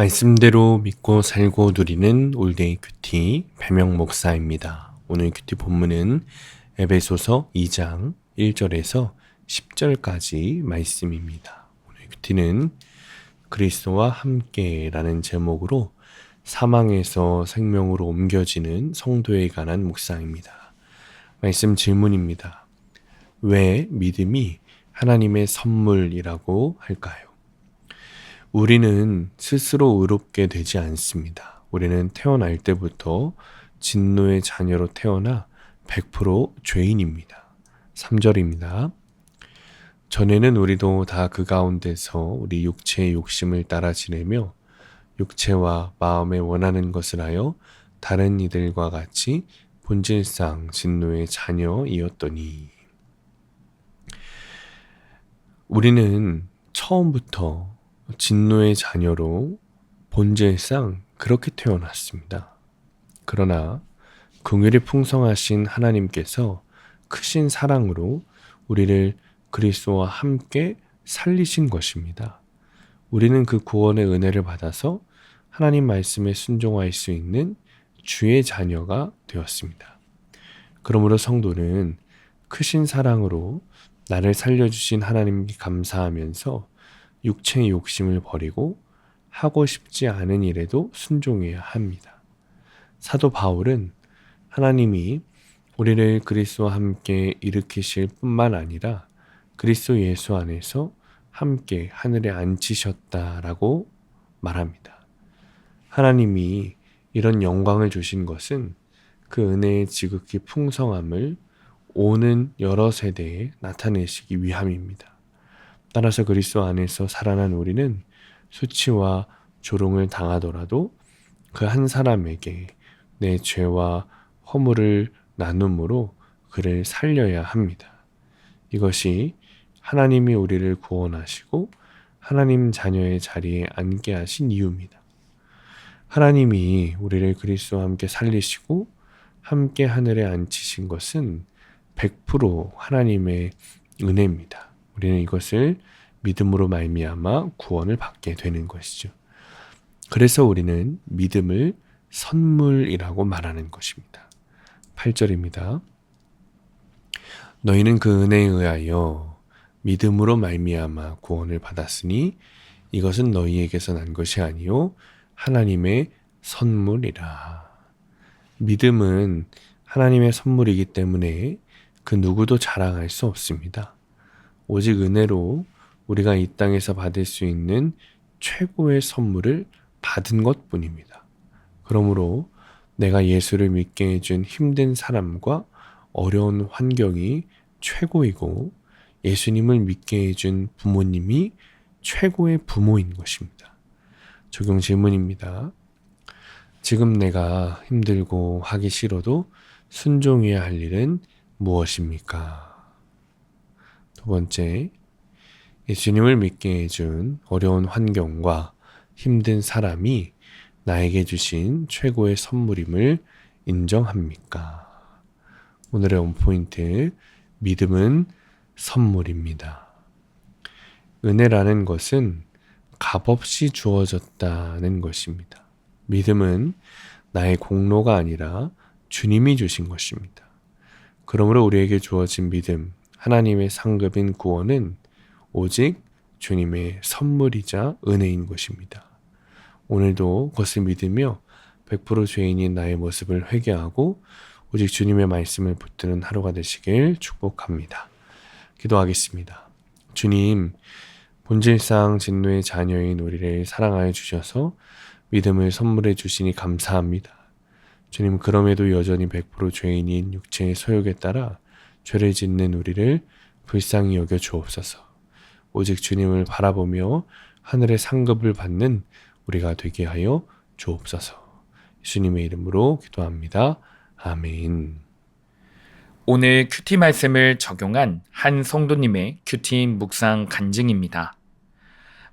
말씀대로 믿고 살고 누리는 올데이 큐티 배명 목사입니다. 오늘 큐티 본문은 에베소서 2장 1절에서 10절까지 말씀입니다. 오늘 큐티는 그리스도와 함께라는 제목으로 사망에서 생명으로 옮겨지는 성도에 관한 묵상입니다. 말씀 질문입니다. 왜 믿음이 하나님의 선물이라고 할까요? 우리는 스스로 의롭게 되지 않습니다. 우리는 태어날 때부터 진노의 자녀로 태어나 100% 죄인입니다. 3절입니다. 전에는 우리도 다 그 가운데서 우리 육체의 욕심을 따라 지내며 육체와 마음에 원하는 것을 하여 다른 이들과 같이 본질상 진노의 자녀이었더니 우리는 처음부터 진노의 자녀로 본질상 그렇게 태어났습니다. 그러나 긍휼이 풍성하신 하나님께서 크신 사랑으로 우리를 그리스도와 함께 살리신 것입니다. 우리는 그 구원의 은혜를 받아서 하나님 말씀에 순종할 수 있는 주의 자녀가 되었습니다. 그러므로 성도는 크신 사랑으로 나를 살려주신 하나님께 감사하면서 육체의 욕심을 버리고 하고 싶지 않은 일에도 순종해야 합니다. 사도 바울은 하나님이 우리를 그리스도와 함께 일으키실 뿐만 아니라 그리스도 예수 안에서 함께 하늘에 앉히셨다라고 말합니다. 하나님이 이런 영광을 주신 것은 그 은혜의 지극히 풍성함을 오는 여러 세대에 나타내시기 위함입니다. 따라서 그리스도 안에서 살아난 우리는 수치와 조롱을 당하더라도 그 한 사람에게 내 죄와 허물을 나눔으로 그를 살려야 합니다. 이것이 하나님이 우리를 구원하시고 하나님 자녀의 자리에 앉게 하신 이유입니다. 하나님이 우리를 그리스도와 함께 살리시고 함께 하늘에 앉히신 것은 100% 하나님의 은혜입니다. 우리는 이것을 믿음으로 말미암아 구원을 받게 되는 것이죠. 그래서 우리는 믿음을 선물이라고 말하는 것입니다. 8절입니다. 너희는 그 은혜에 의하여 믿음으로 말미암아 구원을 받았으니 이것은 너희에게서 난 것이 아니요 하나님의 선물이라. 믿음은 하나님의 선물이기 때문에 그 누구도 자랑할 수 없습니다. 오직 은혜로 우리가 이 땅에서 받을 수 있는 최고의 선물을 받은 것 뿐입니다. 그러므로 내가 예수를 믿게 해준 힘든 사람과 어려운 환경이 최고이고 예수님을 믿게 해준 부모님이 최고의 부모인 것입니다. 적용 질문입니다. 지금 내가 힘들고 하기 싫어도 순종해야 할 일은 무엇입니까? 두 번째, 예수님을 믿게 해준 어려운 환경과 힘든 사람이 나에게 주신 최고의 선물임을 인정합니까? 오늘의 원포인트, 믿음은 선물입니다. 은혜라는 것은 값없이 주어졌다는 것입니다. 믿음은 나의 공로가 아니라 주님이 주신 것입니다. 그러므로 우리에게 주어진 믿음, 하나님의 상급인 구원은 오직 주님의 선물이자 은혜인 것입니다. 오늘도 그것을 믿으며 100% 죄인인 나의 모습을 회개하고 오직 주님의 말씀을 붙드는 하루가 되시길 축복합니다. 기도하겠습니다. 주님, 본질상 진노의 자녀인 우리를 사랑하여 주셔서 믿음을 선물해 주시니 감사합니다. 주님, 그럼에도 여전히 100% 죄인인 육체의 소욕에 따라 죄를 짓는 우리를 불쌍히 여겨 주옵소서. 오직 주님을 바라보며 하늘의 상급을 받는 우리가 되게 하여 주옵소서. 예수님의 이름으로 기도합니다. 아멘. 오늘 큐티 말씀을 적용한 한 성도님의 큐티 묵상 간증입니다.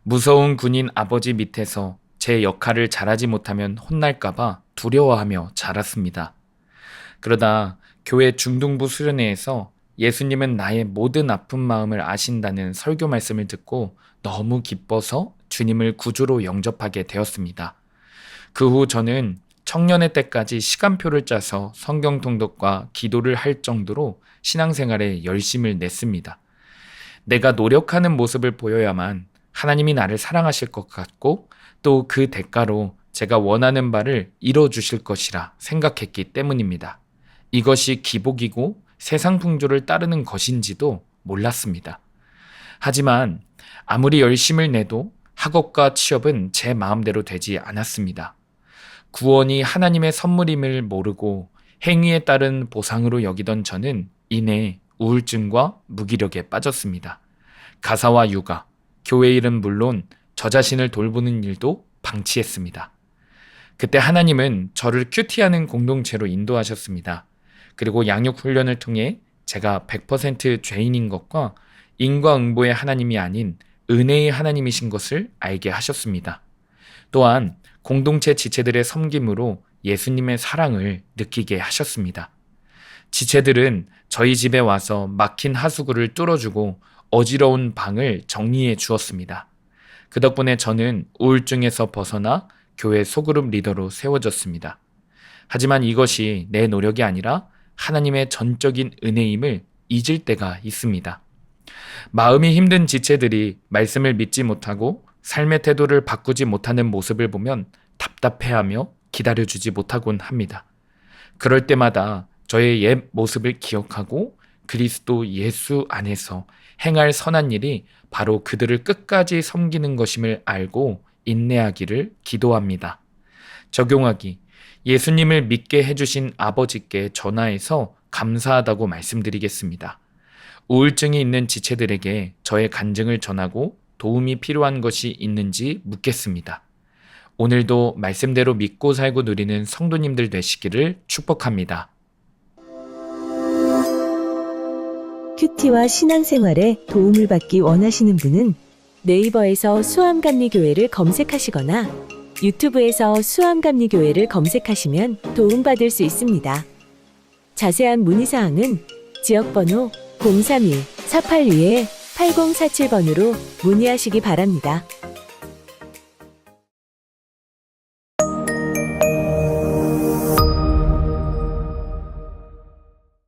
무서운 군인 아버지 밑에서 제 역할을 잘하지 못하면 혼날까봐 두려워하며 자랐습니다. 그러다 교회 중등부 수련회에서 예수님은 나의 모든 아픈 마음을 아신다는 설교 말씀을 듣고 너무 기뻐서 주님을 구주로 영접하게 되었습니다. 그 후 저는 청년의 때까지 시간표를 짜서 성경 통독과 기도를 할 정도로 신앙생활에 열심을 냈습니다. 내가 노력하는 모습을 보여야만 하나님이 나를 사랑하실 것 같고 또 그 대가로 제가 원하는 바를 이뤄 주실 것이라 생각했기 때문입니다. 이것이 기복이고 세상 풍조를 따르는 것인지도 몰랐습니다. 하지만 아무리 열심을 내도 학업과 취업은 제 마음대로 되지 않았습니다. 구원이 하나님의 선물임을 모르고 행위에 따른 보상으로 여기던 저는 이내 우울증과 무기력에 빠졌습니다. 가사와 육아, 교회 일은 물론 저 자신을 돌보는 일도 방치했습니다. 그때 하나님은 저를 큐티하는 공동체로 인도하셨습니다. 그리고 양육 훈련을 통해 제가 100% 죄인인 것과 인과응보의 하나님이 아닌 은혜의 하나님이신 것을 알게 하셨습니다. 또한 공동체 지체들의 섬김으로 예수님의 사랑을 느끼게 하셨습니다. 지체들은 저희 집에 와서 막힌 하수구를 뚫어주고 어지러운 방을 정리해 주었습니다. 그 덕분에 저는 우울증에서 벗어나 교회 소그룹 리더로 세워졌습니다. 하지만 이것이 내 노력이 아니라 하나님의 전적인 은혜임을 잊을 때가 있습니다. 마음이 힘든 지체들이 말씀을 믿지 못하고 삶의 태도를 바꾸지 못하는 모습을 보면 답답해하며 기다려주지 못하곤 합니다. 그럴 때마다 저의 옛 모습을 기억하고 그리스도 예수 안에서 행할 선한 일이 바로 그들을 끝까지 섬기는 것임을 알고 인내하기를 기도합니다. 적용하기. 예수님을 믿게 해주신 아버지께 전화해서 감사하다고 말씀드리겠습니다. 우울증이 있는 지체들에게 저의 간증을 전하고 도움이 필요한 것이 있는지 묻겠습니다. 오늘도 말씀대로 믿고 살고 누리는 성도님들 되시기를 축복합니다. 큐티와 신앙생활에 도움을 받기 원하시는 분은 네이버에서 수암감리교회를 검색하시거나 유튜브에서 수암감리교회를 검색하시면 도움받을 수 있습니다. 자세한 문의사항은 지역번호 031-482-8047번으로 문의하시기 바랍니다.